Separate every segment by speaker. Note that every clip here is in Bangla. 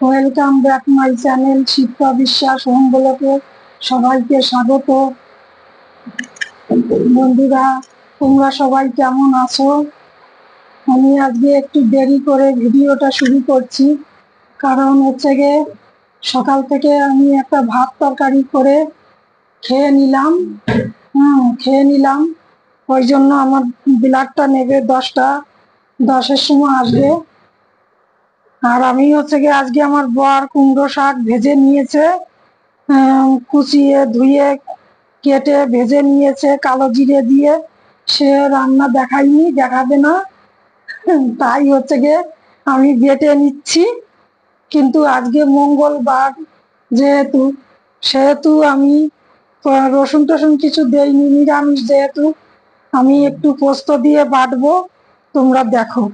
Speaker 1: Welcome back my channel Shipra Biswas, home ব্লকে সবাইকে স্বাগত। বন্ধুরা, তোমরা সবাই কেমন আছো? আমি আজকে একটু দেরি করে ভিডিওটা শুরু করছি। কারণ হচ্ছে গিয়ে সকাল থেকে আমি একটা ভাত তরকারি করে খেয়ে নিলাম। হুম, খেয়ে নিলাম। ওই জন্য আমার ব্লাডটা নেবে দশটা, দশের সময় আসবে। আর আমি হচ্ছে গিয়ে আজকে আমার বর কুমড়ো শাক ভেজে নিয়েছে কুচিয়ে, ধুয়ে, কেটে ভেজে নিয়েছে, কালো জিরে দিয়ে। সে রান্না দেখায়নি, দেখাবে না। তাই হচ্ছে গিয়ে আমি বেটে নিচ্ছি। কিন্তু আজকে মঙ্গলবার যেহেতু, সেহেতু আমি রসুন টসুন কিছু দেইনি, নিরামিষ যেহেতু, আমি একটু পোস্ত দিয়ে বাটবো, তোমরা দেখো।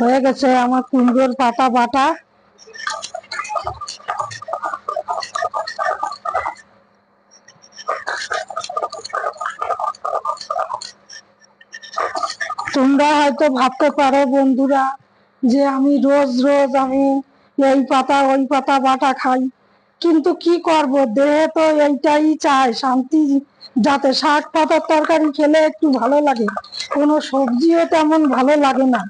Speaker 1: হয়ে গেছে আমার কুমড়োর পাতা বাটা। তোমরা হয়তো ভাবতে পারো বন্ধুরা যে আমি রোজ রোজ আমি এই পাতা, ওই পাতা বাটা খাই। কিন্তু কি করব? দেহে তো এইটাই চায়, শান্তি যাতে শাক পাতার তরকারি খেলে একটু ভালো লাগে। কোনো সবজিও তেমন ভালো লাগে না।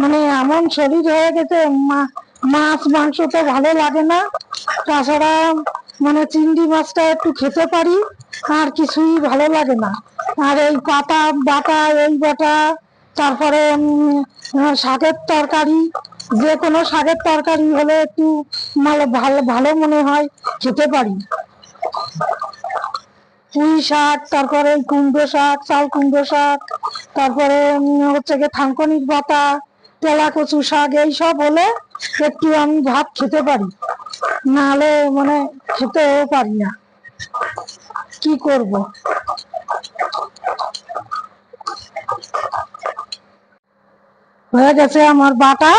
Speaker 1: মানে এমন শরীর হয়ে গেছে মাছ, মাংস তো ভালো লাগে না। তাছাড়া মানে চিংড়ি মাছটা একটু খেতে পারি, আর কিছুই ভালো লাগে না। আর এই পাতা, বাটা, এই বাটা, তারপরে শাকের তরকারি, যে কোনো শাকের তরকারি হলে একটু ভালো ভালো ভালো মনে হয়, খেতে পারি। পুঁই শাক, তারপরে কুমড়ো শাক, চাল কুমড়ো শাক, তারপরে হচ্ছে গিয়ে থানকনির পাতা তেলা কচু শাক এইসব হলে একটু আমি ভাত খেতে পারি। নাহলে মানে খেতেও পারি না। কি করব? হয়ে গেছে আমার বাটা।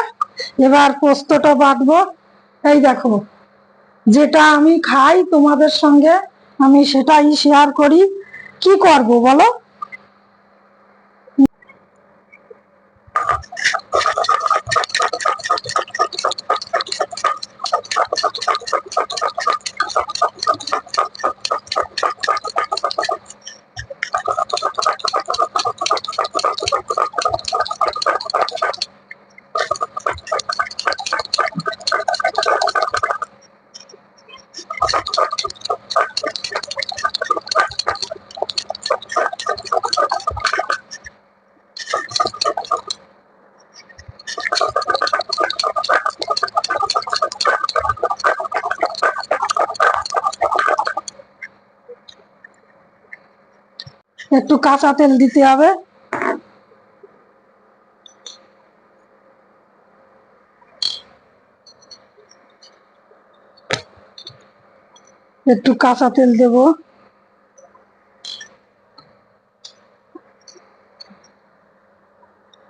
Speaker 1: এবার পোস্তটা বাটবো। এই দেখো, যেটা আমি খাই তোমাদের সঙ্গে, আমি সেটাই শেয়ার করি। কি করব বলো? একটু কাঁচা তেল দিতে হবে একটু কাঁচা তেল দেব।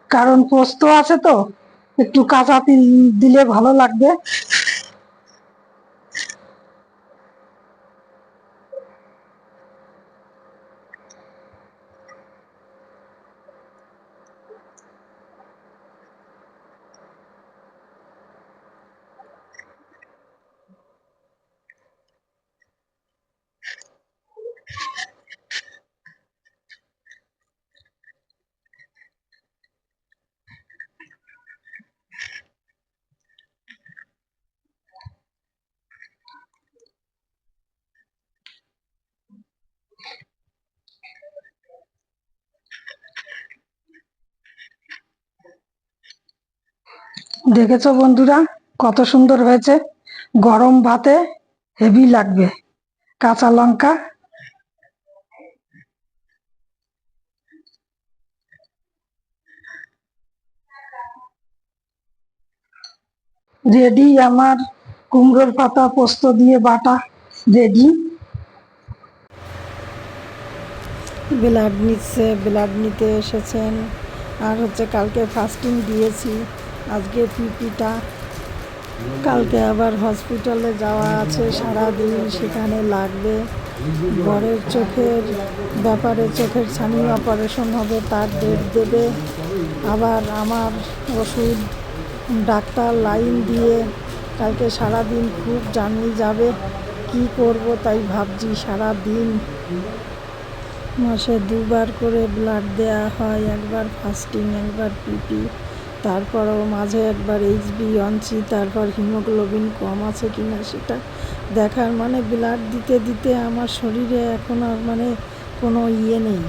Speaker 1: কারণ পোস্ত আছে তো একটু কাঁচা তেল দিলে ভালো লাগবে। দেখেছ বন্ধুরা? কত সুন্দর হয়েছে। গরম ভাতে হেভি লাগবে। কাঁচা লঙ্কা। রেডি আমার কুমড়োর পাতা, পোস্ত দিয়ে বাটা। রেডি।
Speaker 2: ব্লাড নিচ্ছে ব্লাড নিতে এসেছেন। আর হচ্ছে কালকে ফাস্টিং দিয়েছি। আজকে পিপিটা, কালকে আবার হসপিটালে যাওয়া আছে, সারাদিন সেখানে লাগবে। বরের চোখের ব্যাপারে চোখের ছানি অপারেশন হবে, তার ডেট দেবে। আবার আমার ওষুধ, ডাক্তার লাইন দিয়ে কালকে সারাদিন খুব জার্নি যাবে, কি করব তাই ভাবছি। সারা দিন মাসে দুবার করে ব্লাড দেওয়া হয়, একবার ফাস্টিং একবার পিপি তারপরেও মাঝে একবার এইচবি অঞ্চি তারপর হিমোগ্লোবিন কম আছে কি না সেটা দেখার মানে ব্লাড দিতে দিতে আমার শরীরে এখন আর মানে কোনো ইয়ে নেই।